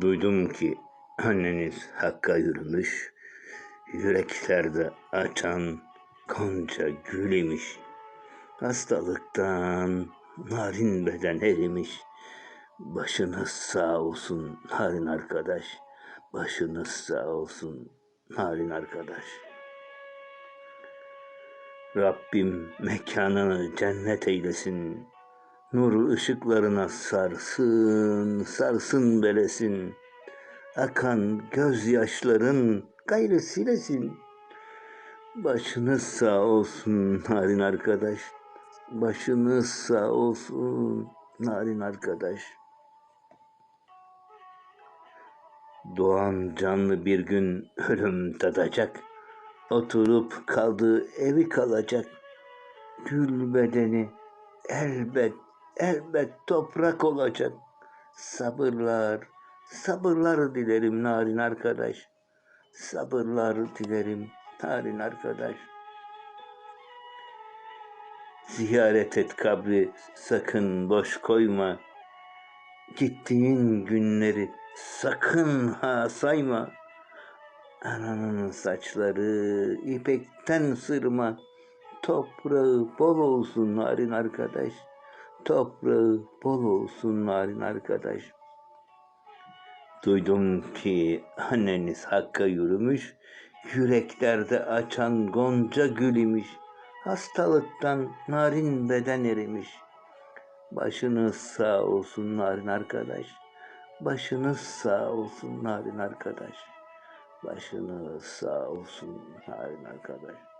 Duydum ki anneniz Hakk'a yürümüş, yüreklerde açan gonca gül. Hastalıktan narin beden erimiş. Başınız sağ olsun narin arkadaş. Başınız sağ olsun narin arkadaş. Rabbim mekanını cennet eylesin. Nuru ışıklarına sarsın, sarsın belesin. Akan gözyaşların gayrı silesin. Başınız sağ olsun narin arkadaş. Başınız sağ olsun narin arkadaş. Doğan canlı bir gün ölüm tadacak. Oturup kaldığı evi kalacak. Gül bedeni elbet elbet toprak olacak. Sabırlar, sabırlar dilerim narin arkadaş. Sabırlar dilerim narin arkadaş. Ziyaret et kabri sakın boş koyma. Gittiğin günleri sakın ha sayma. Ananın saçları ipekten sırma. Toprağı bol olsun narin arkadaş. Toprağı bol olsun narin arkadaş. Duydum ki anneniz Hakk'a yürümüş, yüreklerde açan gonca gül imiş. Hastalıktan narin beden erimiş. Başınız sağ olsun narin arkadaş. Başınız sağ olsun narin arkadaş. Başınız sağ olsun narin arkadaş.